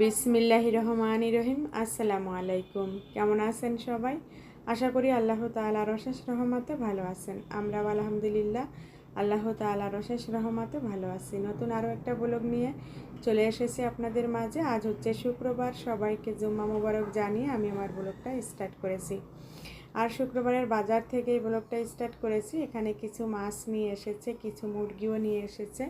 বিসমিল্লাহি রহমান রহিম। আসসালামু আলাইকুম। কেমন আছেন সবাই? আশা করি আল্লাহ তালার অশেষ রহমতে ভালো আছেন। আমরাও আলহামদুলিল্লাহ আল্লাহ তালার অশেষ রহমতে ভালো আছি। নতুন আরও একটা ব্লগ নিয়ে চলে এসেছি আপনাদের মাঝে। আজ হচ্ছে শুক্রবার। সবাইকে জুম্মা মোবারক জানিয়ে আমি আমার ব্লগটা স্টার্ট করেছি। আর শুক্রবারের বাজার থেকে এই ব্লগটা স্টার্ট করেছি। এখানে কিছু মাছ নিয়ে এসেছে, কিছু মুরগিও নিয়ে এসেছে।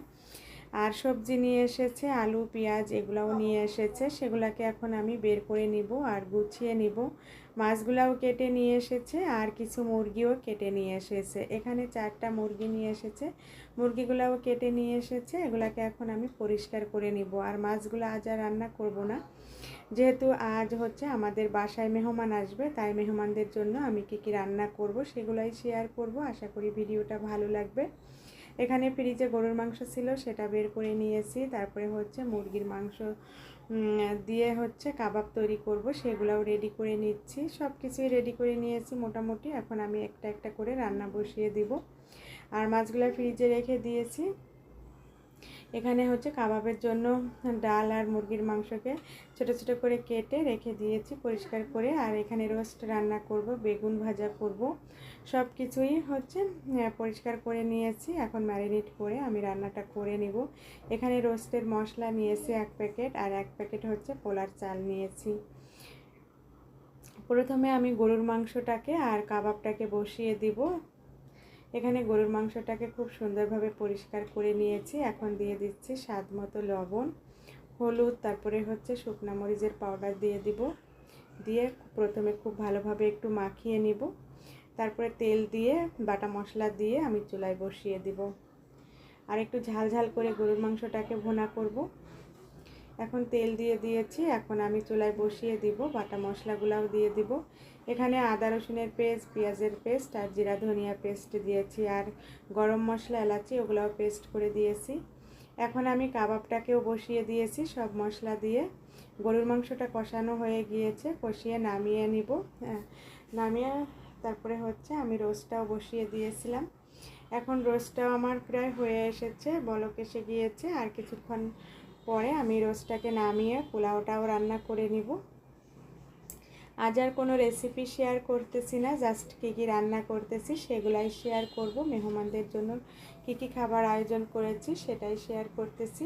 আর সবজি নিয়ে এসেছে, আলু, পেঁয়াজ এগুলাও নিয়ে এসেছে। সেগুলাকে এখন আমি বের করে নিব আর গুছিয়ে নিব। মাছগুলাও কেটে নিয়ে এসেছে আর কিছু মুরগিও কেটে নিয়ে এসেছে। এখানে চারটা মুরগি নিয়ে এসেছে। মুরগিগুলাও কেটে নিয়ে এসেছে। এগুলাকে এখন আমি পরিষ্কার করে নিব। আর মাছগুলো আজ আর রান্না করব না। যেহেতু আজ হচ্ছে আমাদের বাসায় মেহমান আসবে, তাই মেহমানদের জন্য আমি কী কী রান্না করব সেগুলাই শেয়ার করব। আশা করি ভিডিওটা ভালো লাগবে। এখানে ফ্রিজে গরুর মাংস ছিল, সেটা বের করে নিয়েছি। তারপরে হচ্ছে মুরগির মাংস দিয়ে হচ্ছে কাবাব তৈরি করব, সেগুলোও রেডি করে নিচ্ছি। সব কিছুই রেডি করে নিয়েছি মোটামুটি। এখন আমি একটা একটা করে রান্না বসিয়ে দিব। আর মাছগুলো ফ্রিজে রেখে দিয়েছি। এখানে হচ্ছে কাবাবের জন্য ডাল আর মুরগির মাংসকে ছোট ছোট করে কেটে রেখে দিয়েছি, পরিষ্কার করে। আর এখানে রোস্ট রান্না করব, বেগুন ভাজা করব। সব কিছুই হচ্ছে পরিষ্কার করে নিয়েছি। এখন ম্যারিনেট করে আমি রান্নাটা করে নিব। এখানে রোস্টের মশলা নিয়েছি এক প্যাকেট আর এক প্যাকেট হচ্ছে পোলার চাল নিয়েছি। প্রথমে আমি গরুর মাংসটাকে আর কাবাবটাকে বসিয়ে দিব। এখানে গরুর মাংসটাকে খুব সুন্দরভাবে পরিষ্কার করে নিয়েছি। এখন দিয়ে দিচ্ছি স্বাদ মতো লবণ, হলুদ, তারপরে হচ্ছে শুকনা মরিচের পাউডার দিয়ে দিব। দিয়ে প্রথমে খুব ভালোভাবে একটু মাখিয়ে নিব। তারপরে তেল দিয়ে, বাটা মশলা দিয়ে আমি চুলায় বসিয়ে দিব। আর একটু ঝাল ঝাল করে গরুর মাংসটাকে ভোনা করব। এখন তেল দিয়ে দিয়েছি, এখন আমি চুলায় বসিয়ে দিব, বাটা মশলাগুলাও দিয়ে দিব। এখানে আদা, রসুনের পেস্ট, পেঁয়াজের পেস্ট আর জিরা, ধনিয়া পেস্ট দিয়েছি আর গরম মশলা, এলাচি ওগুলাও পেস্ট করে দিয়েছি। এখন আমি কাবাবটাকেও বসিয়ে দিয়েছি সব মশলা দিয়ে। গরুর মাংসটা কষানো হয়ে গিয়েছে, কষিয়ে নামিয়ে নিব হ্যাঁ। নামিয়ে তারপরে হচ্ছে আমি রোস্টটাও বসিয়ে দিয়েছিলাম। এখন রোস্টটাও আমার প্রায় হয়ে এসেছে, বলক এসে গিয়েছে আর কিছুক্ষণ পরে আমি রোস্টটাকে নামিয়ে পোলাওটাও রান্না করে নিব। আজ আর কোনো রেসিপি শেয়ার করতেছি না জাস্ট কী কী রান্না করতেছি সেগুলাই শেয়ার করব। মেহমানদের জন্য কী কী খাবার আয়োজন করেছি সেটাই শেয়ার করতেছি।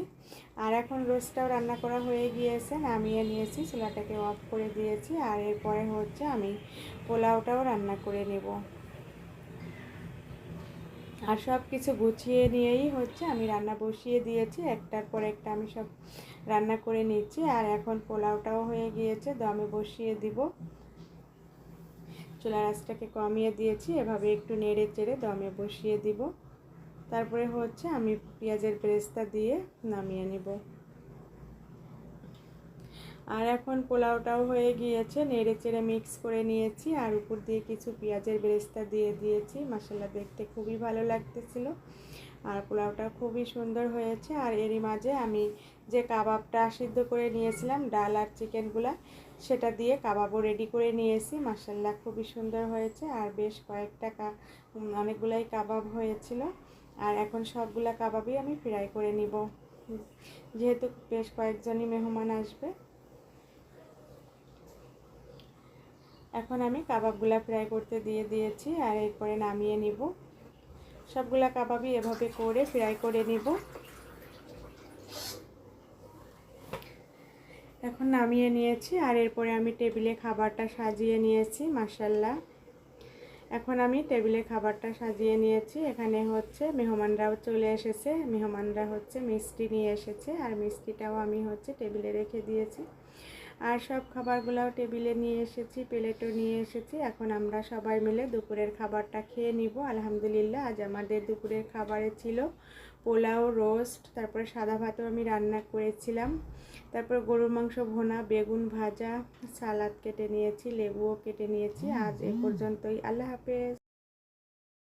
আর এখন রোস্টটাও রান্না করা হয়ে গিয়েছে, নামিয়ে নিয়েছি, চুলাটাকে অফ করে দিয়েছি। আর এরপরে হচ্ছে আমি পোলাওটাও রান্না করে নেব। আর সব কিছু গুছিয়ে নিয়েই হচ্ছে আমি রান্না বসিয়ে দিয়েছি। একটার পর একটা আমি সব রান্না করে নিচ্ছি আর এখন পোলাওটাও হয়ে গিয়েছে দমে বসিয়ে দিব। চুলা রাসটাকে কমিয়ে দিয়েছি, এভাবে একটু নেড়ে চেড়ে দমে বসিয়ে দিব। তারপরে হচ্ছে আমি পেঁয়াজের প্রেস্তা দিয়ে নামিয়ে নিব। আর এখন পোলাওটাও হয়ে গিয়েছে, নেড়ে চেড়ে মিক্স করে নিয়েছি আর উপর দিয়ে কিছু পেঁয়াজের বেরেস্তা দিয়ে দিয়েছি। মশলা দেখতে খুবই ভালো লাগতেছিল আর পোলাওটা খুবই সুন্দর হয়েছে। আর এরই মাঝে আমি যে কাবাবটা সিদ্ধ করে নিয়েছিলাম, ডাল আর চিকেনগুলা, সেটা দিয়ে কাবাবও রেডি করে নিয়েছি। মাসাল্লা খুবই সুন্দর হয়েছে আর বেশ কয়েকটা অনেকগুলাই কাবাব হয়েছিল আর এখন সবগুলা কাবাবই আমি ফ্রাই করে নিব। যেহেতু বেশ কয়েকজনই মেহমান আসবে। এখন আমি কাবাবগুলা ফ্রাই করতে দিয়ে দিয়েছি আর এরপরে নামিয়ে নিব। সবগুলা কাবাবই এভাবে করে ফ্রাই করে নিব। এখন নামিয়ে নিয়েছি আর এরপরে আমি টেবিলে খাবারটা সাজিয়ে নিয়েছি মাসাল্লাহ এখন আমি টেবিলে খাবারটা সাজিয়ে নিয়েছি। এখানে হচ্ছে মেহমানরাও চলে এসেছে। মেহমানরা হচ্ছে মিষ্টি নিয়ে এসেছে আর মিষ্টিটাও আমি হচ্ছে টেবিলে রেখে দিয়েছি। আর সব খাবারগুলোও টেবিলে নিয়ে এসেছি, প্লেটও নিয়ে এসেছি। এখন আমরা সবাই মিলে দুপুরের খাবারটা খেয়ে নিব। আলহামদুলিল্লাহ, আজ আমাদের দুপুরের খাবারে ছিল পোলাও, রোস্ট, তারপরে সাদা ভাতও আমি রান্না করেছিলাম। তারপর গরুর মাংস ভোনা, বেগুন ভাজা, সালাদ কেটে নিয়েছি, লেবুও কেটে নিয়েছি। আজ এ পর্যন্তই। আল্লাহ হাফেজ।